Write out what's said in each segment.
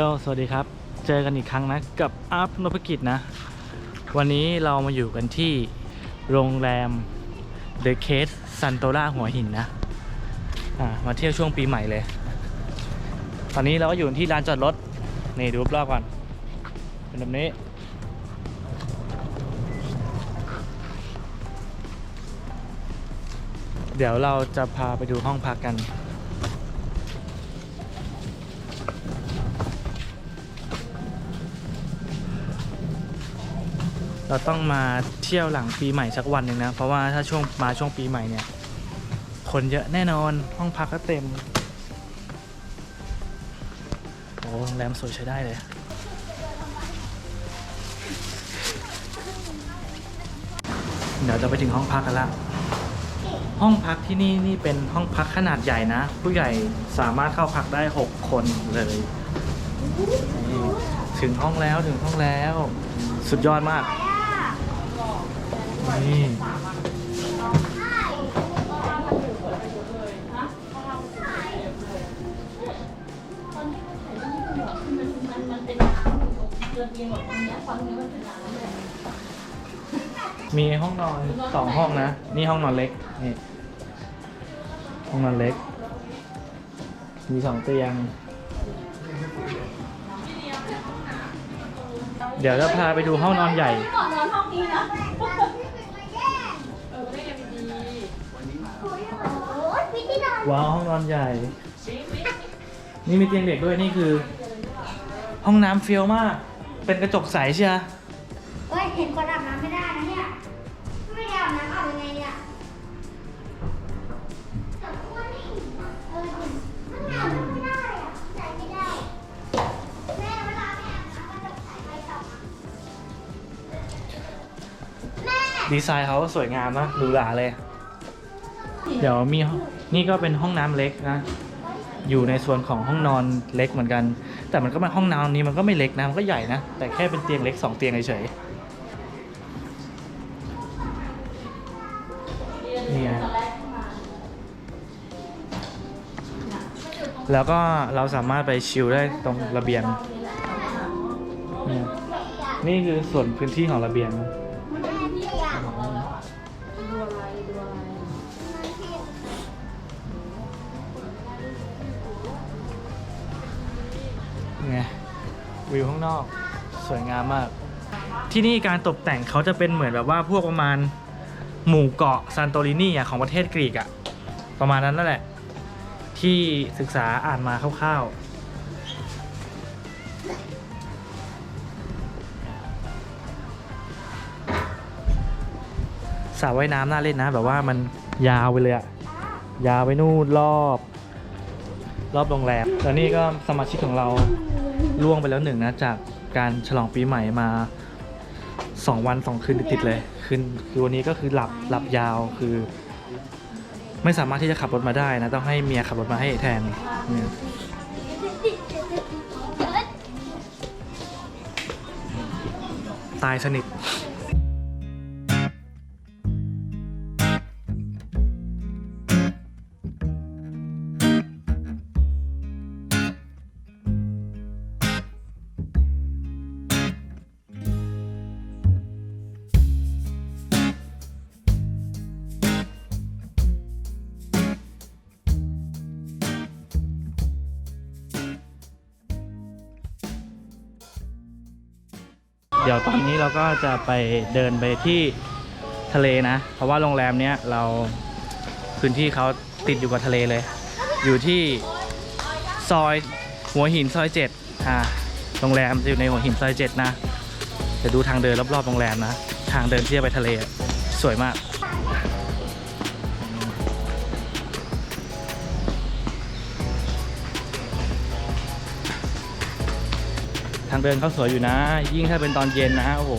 โยสวัสดีครับ เจอกันอีกครั้งนะกับอาร์ตนพกิจนะ วันนี้เรามาอยู่กันที่โรงแรม The Case Santola หัวหินนะมาเที่ยวช่วงปีใหม่เลย ตอนนี้เราก็อยู่ที่ลานจอดรถ นี่ดูรอบก่อน เป็นแบบนี้ เดี๋ยวเราจะพาไปดูห้องพักกัน เราต้องมาเที่ยวหลังปีใหม่สักวันหนึ่งนะ เพราะว่าถ้าช่วงมาช่วงปีใหม่เนี่ย คนเยอะแน่นอนห้องพักก็เต็ม โอ้โรงแรมสวยใช้ได้เลย เดี๋ยวจะไปถึงห้องพักกันละ ห้องพักที่นี่นี่เป็นห้องพักขนาดใหญ่นะ ผู้ใหญ่สามารถเข้าพักได้ 6 คนเลยถึงห้องแล้วถึงห้องแล้ว สุดยอดมาก นี่มีห้องนอนสองห้องนะ นี่ห้องนอนเล็ก นี่ ห้องนอนเล็ก มีสองเตียง เดี๋ยวจะพาไปดูห้องนอนใหญ่ ก่อนนอนห้องนี้นะ ว้าวห้องนอนใหญ่ นี่มีเตียงเด็กด้วยนี่คือ ห้องน้ำเฟี้ยวมาก เป็นกระจกใสใช่ไหมเฮ้ย เห็นคนอาบน้ำไม่ได้นะเนี่ย ไม่ได้อาบน้ำอาบยังไงเนี่ยแต่ว่าไม่เห็นอะเออมันอาบน้ำไม่ได้อะใส่ไม่ได้ แม่เวลาแม่อาบน้ำมันจะใส่ไปต่อแม่ ดีไซน์เขาสวยงามนะหรูหราเลย เดี๋ยวมีห้อง นี่ก็เป็นห้องน้ำเล็กนะ อยู่ในส่วนของห้องนอนเล็กเหมือนกัน แต่มันก็มาห้องน้ำนี้มันก็ไม่เล็กนะมันก็ใหญ่นะ แต่แค่เป็นเตียงเล็กสองเตียงเฉยๆนี่ไงแล้วก็เราสามารถไปชิลได้ตรงระเบียง นี่คือส่วนพื้นที่ของระเบียงแม่ วิวข้างนอก สวยงามมาก ที่นี่การตกแต่งเขาจะเป็นเหมือนแบบว่าพวกประมาณหมู่เกาะซานโตรินีอะของประเทศกรีกอะประมาณนั้นนั่นแหละ ที่ศึกษาอ่านมาคร่าวๆสระว่ายน้ำน่าเล่นนะ แบบว่ามันยาวไปเลยอะยาวไปนู่นรอบ รอบโรงแรมแล้วนี่ก็สมาชิกของเรา ล่วงไปแล้วหนึ่งนะ จากการฉลองปีใหม่มา 2 วัน 2 คืนติดๆเลย คืนคือวันนี้ก็คือหลับหลับยาวคือ ไม่สามารถที่จะขับรถมาได้นะ ต้องให้เมียขับรถมาให้แทนเนี่ยตายสนิท ดี๋ยวตอนนี้เราก็จะไปเดินไปที่ทะเลนะ เพราะว่าโรงแรมเนี้ยเราพื้นที่เขาติดอยู่กับทะเลเลย อยู่ที่ซอยหัวหินซอยเจ็ดอ่าโรงแรมจะอยู่ในหัวหินซอยเจ็ดนะเดี๋ยวดูทางเดินรอบๆโรงแรมนะ ทางเดินที่จะไปทะเลสวยมากางเดินเขาสวยอยู่นะ ยิ่งถ้าเป็นตอนเย็นนะ โอ้โห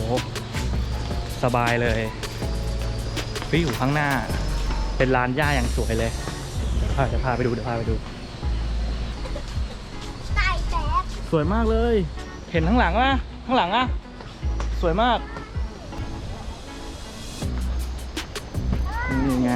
สบายเลยเฮ้ยอยู่ข้างหน้า เป็นลานหญ้าอย่างสวยเลยเดี๋ยวพาจะพาไปดูเดี๋ยวพาไปดู ไก่แตกสวยมากเลย เห็นข้างหลังไหมข้างหลังอะสวยมากนี่ไง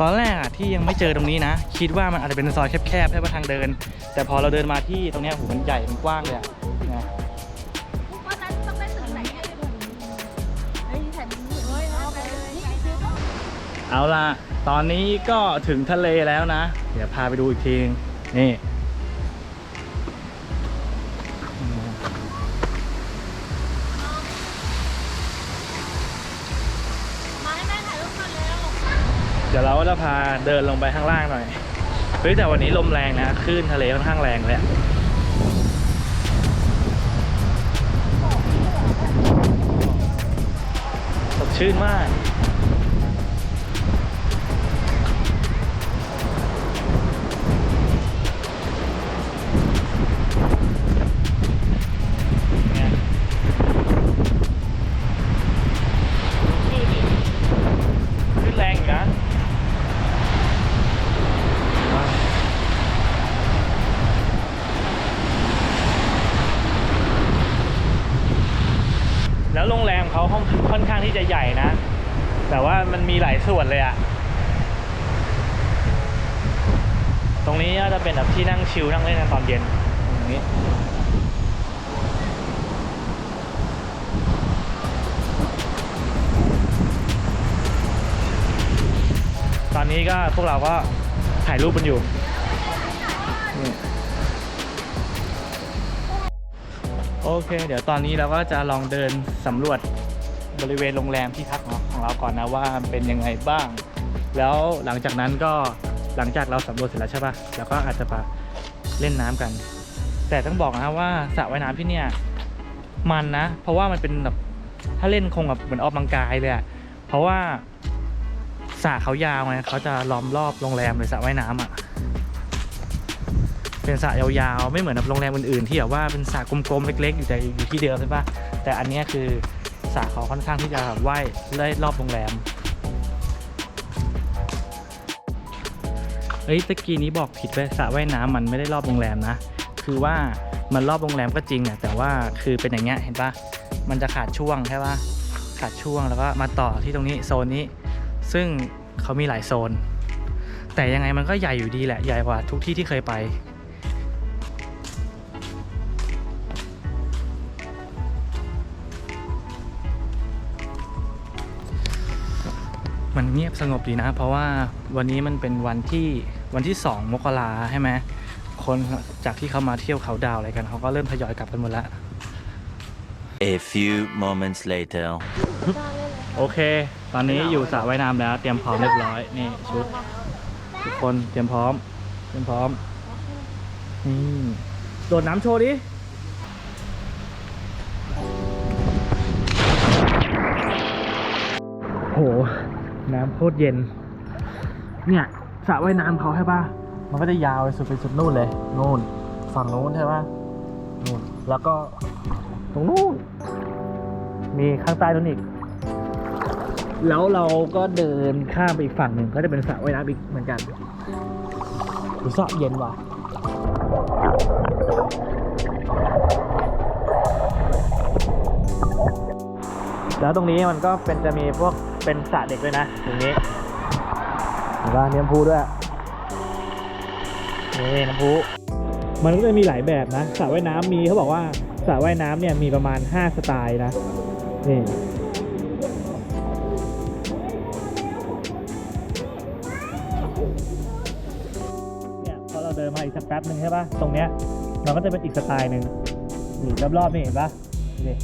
ตอนแรกอะที่ยังไม่เจอตรงนี้นะ คิดว่ามันอาจจะเป็นซอยแคบๆแค่ว่าทางเดิน แต่พอเราเดินมาที่ตรงเนี้ยโหมันใหญ่มันกว้างเลยอะนะเอาล่ะ ตอนนี้ก็ถึงทะเลแล้วนะ เดี๋ยวพาไปดูอีกทีนี่ จะพาเดินลงไปข้างล่างหน่อยเฮ้ยแต่วันนี้ลมแรงนะคลื่นทะเลค่อนข้างแรงเลยอะสดชื่นมาก แต่ว่ามันมีหลายส่วนเลยอะตรงนี้ก็จะเป็นแบบที่นั่งชิลนั่งเล่นตอนเย็นตรงนี้ตอนนี้ก็พวกเราก็ถ่ายรูปกันอยู่โอเค เดี๋ยวตอนนี้เราก็จะลองเดินสำรวจบริเวณโรงแรมที่พักของของ เราก่อนนะว่าเป็นยังไงบ้าง แล้วหลังจากนั้นก็หลังจากเราสำรวจเสร็จแล้วใช่ปะเราก็อาจจะไปเล่นน้ำกัน แต่ต้องบอกนะว่าสระว่ายน้ำที่เนี่ยมันนะ เพราะว่ามันเป็นแบบถ้าเล่นคงแบบเหมือนออกกำลังกายเลยอะเพราะว่าสระเขายาวไงเขาจะล้อมรอบโรงแรมเลยสระว่ายน้ำอะเป็นสระยาวๆ ไม่เหมือนแบบโรงแรมอื่นๆ ที่แบบว่าเป็นสระกลมๆ เล็กๆ อยู่แต่อยู่ที่เดิมใช่ปะแต่อันนี้คือ สระเขาค่อนข้างที่จะว่ายได้รอบโรงแรมเฮ้ยตะกี้นี้บอกผิดไปสระว่ายน้ำมันไม่ได้รอบโรงแรมนะ คือว่ามันรอบโรงแรมก็จริงเนี่ยแต่ว่าคือเป็นอย่างเงี้ยเห็นปะมันจะขาดช่วงใช่ปะขาดช่วงแล้วก็มาต่อที่ตรงนี้โซนนี้ ซึ่งเขามีหลายโซน แต่ยังไงมันก็ใหญ่อยู่ดีแหละใหญ่กว่าทุกที่ที่เคยไป เงียบสงบดีนะ เพราะว่าวันนี้มันเป็นวันที่วันที่ 2 มกราใช่ไหมคนจากที่เขามาเที่ยวเขาดาวน์อะไรกันเขาก็เริ่มทยอยกลับกันหมดแล้ว A few moments later. โอเค ตอนนี้อยู่สระว่ายน้ำแล้ว เตรียมพร้อมเรียบร้อยนี่ชุดทุกคนเตรียมพร้อม เตรียมพร้อมนี่โดดน้ำโชว์ดิโห น้ำโคตรเย็น เนี่ยสระว่ายน้ำเขาใช่ป่ะ มันก็จะยาวไปสุดไปสุดนู่นเลยนู่นฝั่งนู้นใช่ป่ะนู่นแล้วก็ตรงนู้นมีข้างใต้นู้นอีก แล้วเราก็เดินข้ามไปอีกฝั่งหนึ่งก็จะเป็นสระว่ายน้ำอีกเหมือนกันดูสระเย็นว่ะแล้วตรงนี้มันก็เป็นจะมีพวก เป็นสระเด็กด้วยนะตรงนี้เห็นป่ะมีน้ำพุด้วยนี่น้ำพุมันก็จะมีหลายแบบนะสระว่ายน้ำมีเขาบอกว่าสระว่ายน้ำเนี่ยมีประมาณ 5 สไตล์นะนี่เนี่ยพอเราเดินมาอีกสักแป๊บหนึ่งใช่ปะตรงเนี้ยมันก็จะเป็นอีกสไตล์หนึ่งนี่รอบๆนี่เห็นปะนี่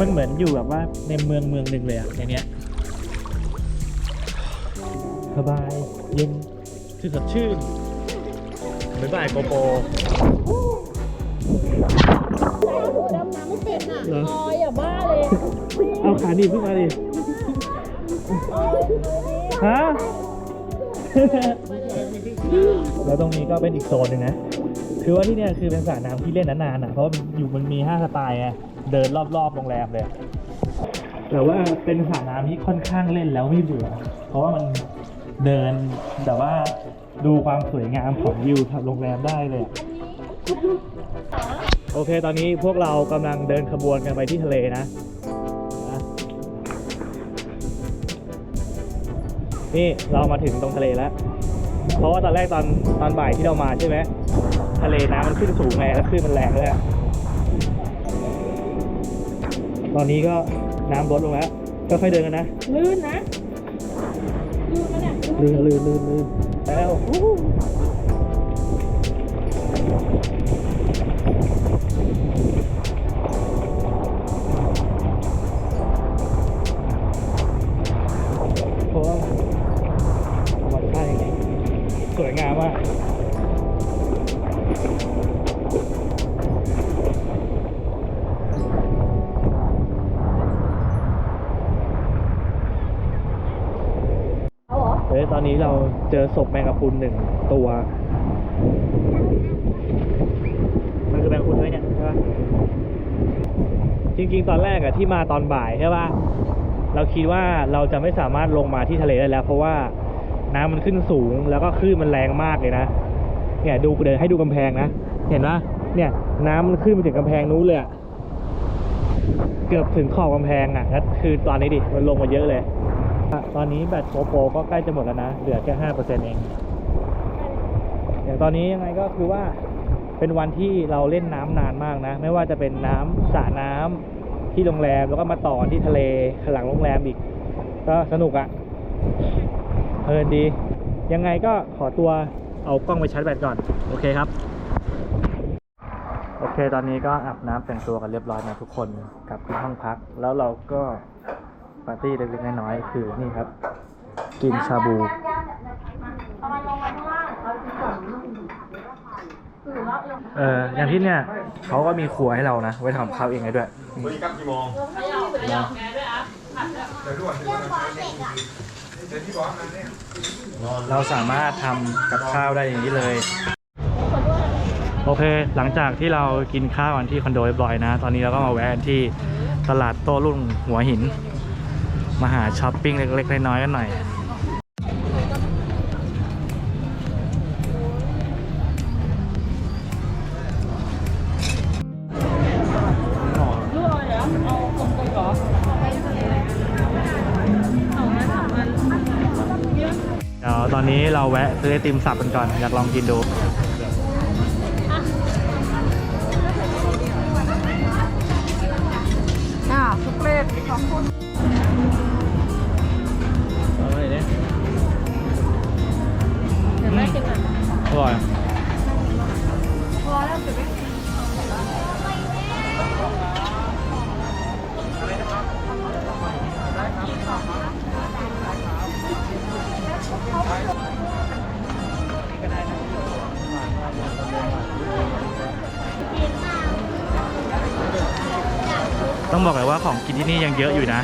มันเหมือนอยู่แบบว่าในเมืองเมืองหนึ่งเลยอะในเนี้ยสบายเย็นชื่นสดชื่นบ๊ายบายโกโปดำน้ำไม่เป็นอะเหรอ ลอยอะบ้าเลยเอาขาหนีบขึ้นมาดิฮะ แล้วตรงนี้ก็เป็นอีกโซนหนึ่งนะ คือว่าที่เนี่ยคือเป็นสระน้ำที่เล่นนานๆอะเพราะว่ามันอยู่มันมีห้าสไตล์ไงเดินรอบๆโรงแรมเลย แต่ว่าเป็นสระน้ำที่ค่อนข้างเล่นแล้วไม่เบื่อเพราะว่ามันเดินแต่ว่าดูความสวยงามของวิวทางโรงแรมได้เลย โอเค ตอนนี้พวกเรากำลังเดินขบวนกันไปที่ทะเลนะ นี่เรามาถึงตรงทะเลแล้ว เพราะว่าตอนแรกตอนตอนบ่ายที่เรามาใช่ไหมทะเลน้ำมันขึ้นสูงไงแล้วขึ้นมันแรงเลยอะตอนนี้ก็น้ำลดลงแล้วก็ค่อยๆเดินกันนะลื่นนะลื่นนะเนี่ยลื่นลื่นลื่นลื่นแล้ว สวยงามมากเฮ้ยตอนนี้เราเจอศพแมงกะพรุนหนึ่งตัว มันคือแมงกะพรุนไหมเนี่ยใช่ปะจริง ๆ ตอนแรกอะที่มาตอนบ่ายใช่ปะเราคิดว่าเราจะไม่สามารถลงมาที่ทะเลได้แล้ว เพราะว่า น้ำมันขึ้นสูงแล้วก็คลื่นมันแรงมากเลยนะเนี่ยดูเดี๋ยวให้ดูกำแพงนะ เห็นปะเนี่ย น้ำมันขึ้นไปถึงกำแพงนู้นเลยอะเกือบถึงขอบกำแพงอะแล้วคือตอนนี้ดิมันลงมาเยอะเลย ตอนนี้แบตโปรโปก็ใกล้จะหมดแล้วนะเหลือแค่ห้าเปอร์เซ็นต์เองอย่างตอนนี้ยังไงก็คือว่าเป็นวันที่เราเล่นน้ำนานมากนะ ไม่ว่าจะเป็นน้ำสระน้ำที่โรงแรมแล้วก็มาต่อที่ทะเลข้างหลังโรงแรมอีก ก็สนุกอะ่ะ เพลินดี ยังไงก็ขอตัวเอากล้องไปชาร์จแบตก่อน โอเคครับ โอเคตอนนี้ก็อาบน้ำแต่งตัวกันเรียบร้อยนะทุกคนกลับที่ห้องพัก แล้วเราก็ปาร์ตี้เล็กๆน้อยๆคือนี่ครับ กินชาบู เอออย่างที่เนี่ยเขาก็มีครัวให้เรานะ ไว้ทำข้าวเองได้ด้วยวันนี้กลับกี่โมงเดี๋ยวด่วน เราสามารถทำกับข้าวได้อย่างนี้เลย โอเค หลังจากที่เรากินข้าวกันที่คอนโดเรียบร้อยนะ ตอนนี้เราก็มาแวะที่ตลาดโต้รุ่งหัวหิน มาหาช้อปปิ้งเล็กๆน้อยๆกันหน่อย แวะซื้อไอติมสับกันก่อน อยากลองกินดูอ่าทุกเลขขอบคุณเอาเลยเนี่ยเดี๋ยวแม่กินหน่อยอร่อยพอแล้วเดี๋ยวแม่ ต้องบอกเลยว่าของกินที่นี่ยังเยอะอยู่นะ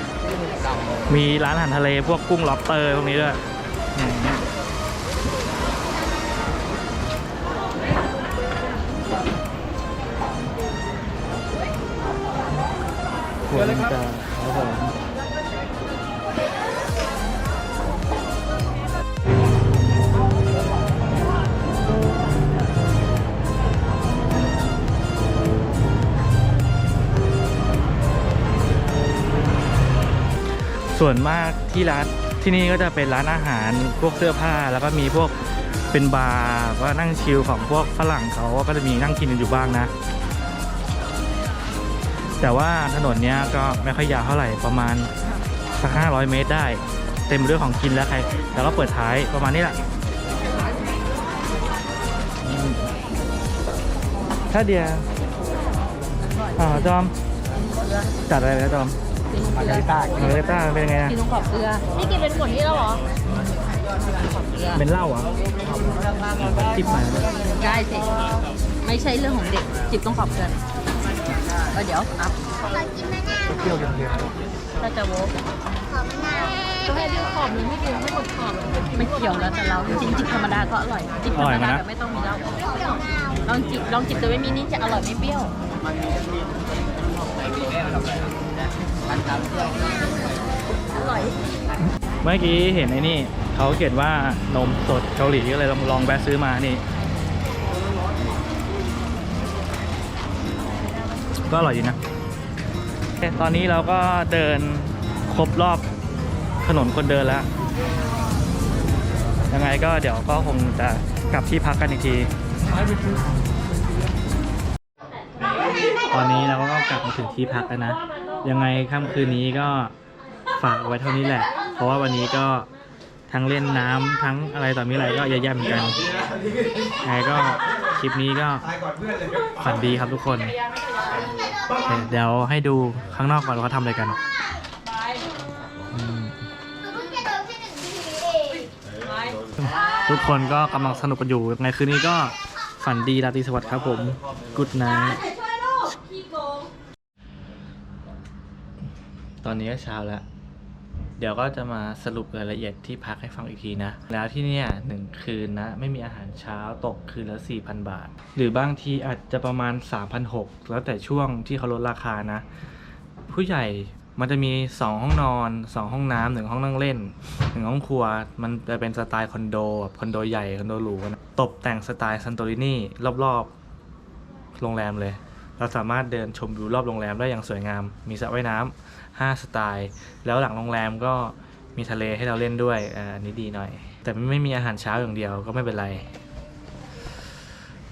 มีร้านอาหารทะเลพวกกุ้งล็อบสเตอร์พวกนี้ด้วยอืมหัวลิงจาครับผม ส่วนมากที่ร้านที่นี่ก็จะเป็นร้านอาหารพวกเสื้อผ้า แล้วก็มีพวกเป็นบาร์ก็นั่งชิลของพวกฝรั่งเขาก็จะมีนั่งกินกันอยู่บ้างนะ แต่ว่าถนนเนี้ยก็ไม่ค่อยยาวเท่าไหร่ประมาณสักห้าร้อยเมตรได้ เต็มไปด้วยของกินแล้วใครแล้วก็เปิดท้ายประมาณนี้แหละถ้าเดียวอ่าจอมจัดอะไรไปแล้วจอม มาริต้ามาริต้าเป็นยังไงนะกินตรงขอบเกลือนี่กินเป็นขวดนี้แล้วเหรอขอบเกลือเป็นเหล้าเหรอจิบมาได้สิ ไม่ใช่เรื่องของเด็ก จิบต้องขอบเกลือเออเดี๋ยวอัพขอกินมะนาวเปรี้ยวเค็มถ้าจะโวกขอมะนาวก็ให้ดึงขอบหรือไม่ดึงไม่หมดขอบไม่เกี่ยวแล้วแต่เราจริงๆจิบธรรมดาก็อร่อยจิบธรรมดาแต่ไม่ต้องมีเหล้าลองจิบลองจิบตัวไม่มีนี่จะอร่อยไม่เปรี้ยว อร่อย เมื่อกี้เห็นไอ้นี่เขาเขียนว่านมสดเกาหลีก็เลยลองลองแวะซื้อมานี่ ก็อร่อยดีนะ ตอนนี้เราก็เดินครบรอบถนนคนเดินแล้ว ยังไงก็เดี๋ยวก็คงจะกลับที่พักกันอีกที ตอนนี้เราก็กลับมาถึงที่พักแล้วนะ ยังไงค่ำคืนนี้ก็ฝากเอาไว้เท่านี้แหละ เพราะว่าวันนี้ก็ทั้งเล่นน้ำทั้งอะไรต่อมีอะไรก็เยอะแยะเหมือนกันยังไงก็คลิปนี้ก็ฝันดีครับทุกคนเดี๋ยวให้ดูข้างนอกก่อนว่าเขาทำอะไรกันอืมทุกคนก็กำลังสนุกกันอยู่ยังไงคืนนี้ก็ฝันดีราตรีสวัสดิ์ครับผม กุดไนท์ ตอนนี้ก็เช้าแล้ว เดี๋ยวก็จะมาสรุปรายละเอียดที่พักให้ฟังอีกทีนะ แล้วที่เนี่ยหนึ่งคืนนะ ไม่มีอาหารเช้าตกคืนละ 4,000 บาท หรือบางทีอาจจะประมาณ 3,600 แล้วแต่ช่วงที่เขาลดราคานะ ผู้ใหญ่มันจะมี 2 ห้องนอน 2 ห้องน้ำหนึ่งห้องนั่งเล่นหนึ่งห้องครัว มันจะเป็นสไตล์คอนโดแบบคอนโดใหญ่คอนโดหรูนะตกแต่งสไตล์ซันโตรินีรอบๆโรงแรมเลย เราสามารถเดินชมวิวรอบโรงแรมได้อย่างสวยงาม มีสระว่ายน้ำ5สไตล์ แล้วหลังโรงแรมก็มีทะเลให้เราเล่นด้วยอ่าอันนี้ดีหน่อย แต่ไม่มีอาหารเช้าอย่างเดียวก็ไม่เป็นไร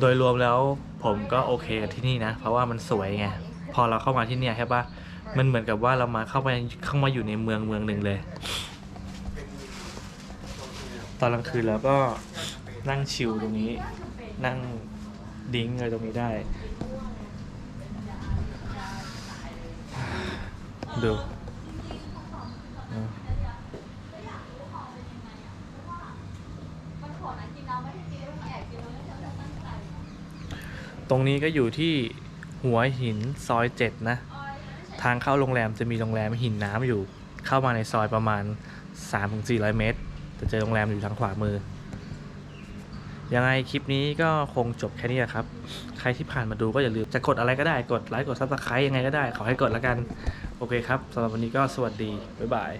โดยรวมแล้วผมก็โอเคกับที่นี่นะ เพราะว่ามันสวยไง พอเราเข้ามาที่นี่ใช่ปะมันเหมือนกับว่าเรามาเข้าไปเข้ามาอยู่ในเมืองเมืองหนึ่งเลย ตอนกลางคืนแล้วก็นั่งชิลตรงนี้ นั่งดิ้งอะไรตรงนี้ได้ ดูอะตรงนี้ก็อยู่ที่หัวหินซอยเจ็ดนะ ทางเข้าโรงแรมจะมีโรงแรมหินน้ำอยู่ เข้ามาในซอยประมาณ 3-400 เมตร จะเจอโรงแรมอยู่ทางขวามือ ยังไงคลิปนี้ก็คงจบแค่นี้แหละครับ ใครที่ผ่านมาดูก็อย่าลืมจะกดอะไรก็ได้ กดไลค์ กดซับสไครต์ยังไงก็ได้ ขอให้กดแล้วกัน โอเคครับสำหรับวันนี้ก็สวัสดี บ๊ายบาย